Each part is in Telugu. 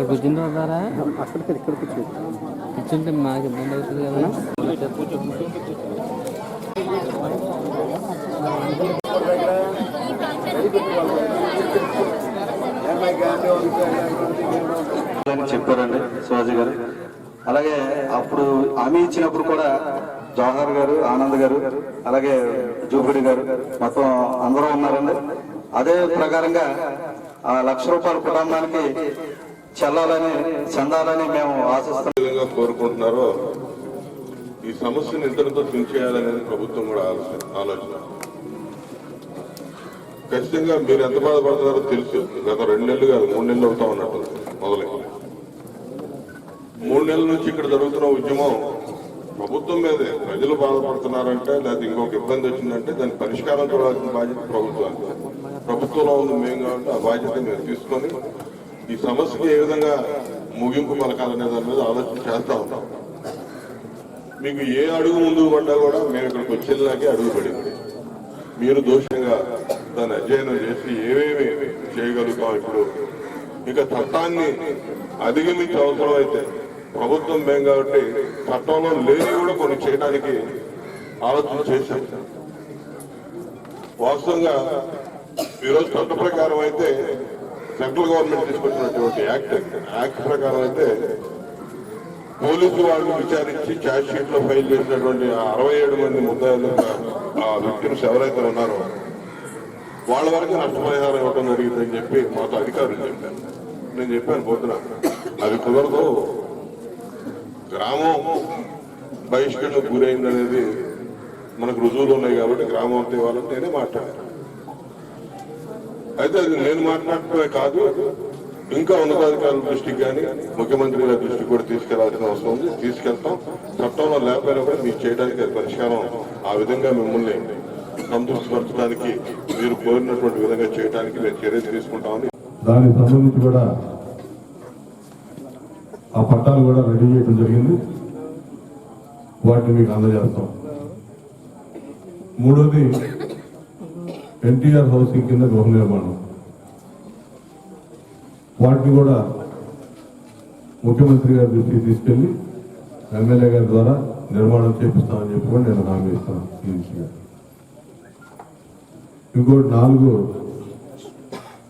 కూర్చుంటారా అసలు ఇక్కడ కూర్చో కూర్చుంటే మాకు ఇబ్బంది అవుతుంది కదా. అని చెప్పారండి శివాజీ గారు. అలాగే అప్పుడు హామీ ఇచ్చినప్పుడు కూడా జవహర్ గారు ఆనంద్ గారు అలాగే జూపిడి గారు మొత్తం అందరూ ఉన్నారండి. అదే ప్రకారంగా ఆ లక్ష రూపాయల కుటుంబానికి చెల్లాలని చెందాలని మేము ఆశిస్తున్నాం. కోరుకుంటున్నారో ఈ సమస్యను ఇద్దరితో చేయాలనేది ప్రభుత్వం కూడా ఆలోచన ఆలోచన. ఖచ్చితంగా మీరు ఎంత బాధపడుతున్నారో తెలుసు. గత రెండు నెలలు కాదు మూడు నెలలు అవుతా ఉన్నట్టు మొదలై. మూడు నెలల నుంచి ఇక్కడ జరుగుతున్న ఉద్యమం ప్రభుత్వం మీదే. ప్రజలు బాధపడుతున్నారంటే లేదా ఇంకొక ఇబ్బంది వచ్చిందంటే దాని పరిష్కారం చూడాల్సిన బాధ్యత ప్రభుత్వానికి. ప్రభుత్వంలో ఉంది మేము కాబట్టి ఆ బాధ్యత మీరు తీసుకొని ఈ సమస్యకి ఏ విధంగా ముగింపు పలకాలనే దాని మీద ఆలోచన చేస్తా ఉంటాం మీకు ఏ అడుగు ముందుకు పడ్డా కూడా మేము ఇక్కడికి వచ్చేలాగే అడుగు పడింది మీరు దోషంగా దాన్ని అధ్యయనం చేసి ఏమేమి చేయగలుగుతాం ఇప్పుడు? ఇక చట్టాన్ని అధిగమించే అవసరం అయితే ప్రభుత్వం మేము కాబట్టి చట్టంలో లేని కూడా కొన్ని చేయడానికి ఆలోచన చేశాం. వాస్తవంగా ఈరోజు చట్ట ప్రకారం అయితే సెంట్రల్ గవర్నమెంట్ తీసుకొచ్చినటువంటి యాక్ట్ యాక్ట్ ప్రకారం అయితే పోలీసు వాళ్ళు విచారించి ఛార్జ్ షీట్లో ఫైల్ చేసినటువంటి అరవై ఏడు మంది ముద్దాయిలు ఆ విక్టిమ్స్ ఎవరైతే ఉన్నారో వాళ్ళ వరకు నష్టపరిహారం ఇవ్వడం జరిగిందని చెప్పి మాతో అధికారులు చెప్పారు. నేను చెప్పాను పోతున్నా. అది కుదరదు. గ్రామం బహిష్కరణకు గురైందనేది మనకు రుజువులు ఉన్నాయి కాబట్టి గ్రామం అంతా ఇవ్వాలని నేనే మాట్లాడాను. అయితే అది నేను మాట్లాడటమే కాదు ఇంకా ఉన్నతాధికారుల దృష్టికి కానీ ముఖ్యమంత్రి గారి దృష్టికి కూడా తీసుకెళ్ళాల్సిన అవసరం ఉంది. తీసుకెళ్తాం. చట్టంలో లేకపోయినా కూడా మీకు చేయడానికి పరిష్కారం ఆ విధంగా మిమ్మల్ని సంతృప్తిపరచడానికి మీరు కోరినటువంటి విధంగా చేయడానికి మేము చర్యలు తీసుకుంటామని. దానికి సంబంధించి కూడా ఆ పట్టాలు కూడా రెడీ చేయడం జరిగింది. వాటిని మీకు అందజేస్తాం. మూడోది ఎన్టీఆర్ హౌసింగ్ కింద గృహ నిర్మాణం. వాటిని కూడా ముఖ్యమంత్రి గారి దృష్టికి తీసుకెళ్ళి ఎమ్మెల్యే గారి ద్వారా నిర్మాణం చేపిస్తామని చెప్పి కూడా నేను హామీ ఇస్తాను ఈ ఇంకోటి నాలుగు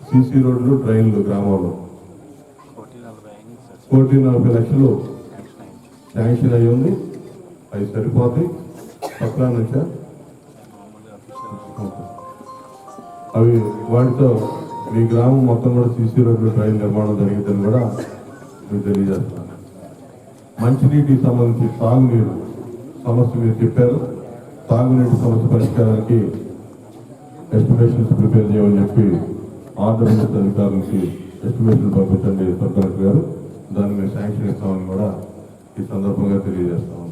సీసీ రోడ్లు ట్రైన్లు గ్రామాల్లో. కోటి నలభై లక్షలు శాంక్షన్ అయ్యి ఉంది. అవి సరిపోతాయి. పక్కన నుంచా? అవి వాటితో మీ గ్రామం మొత్తం కూడా సీసీ రోడ్లు ట్రైన్ నిర్మాణం జరిగిందని కూడా మీకు తెలియజేస్తున్నాను మంచినీటికి సంబంధించి తాగునీరు సమస్య మీరు చెప్పారు. తాగునీటి సమస్య పరిష్కారానికి ఎస్టిమేషన్స్ ప్రిపేర్ చేయమని చెప్పి ఆర్డర్ అధికారులకి ఎస్టిమేషన్ పంపించండి. సబ్ కలెక్టర్ గారు దాన్ని మేము శాంక్షన్ ఇస్తామని కూడా ఈ సందర్భంగా తెలియజేస్తాము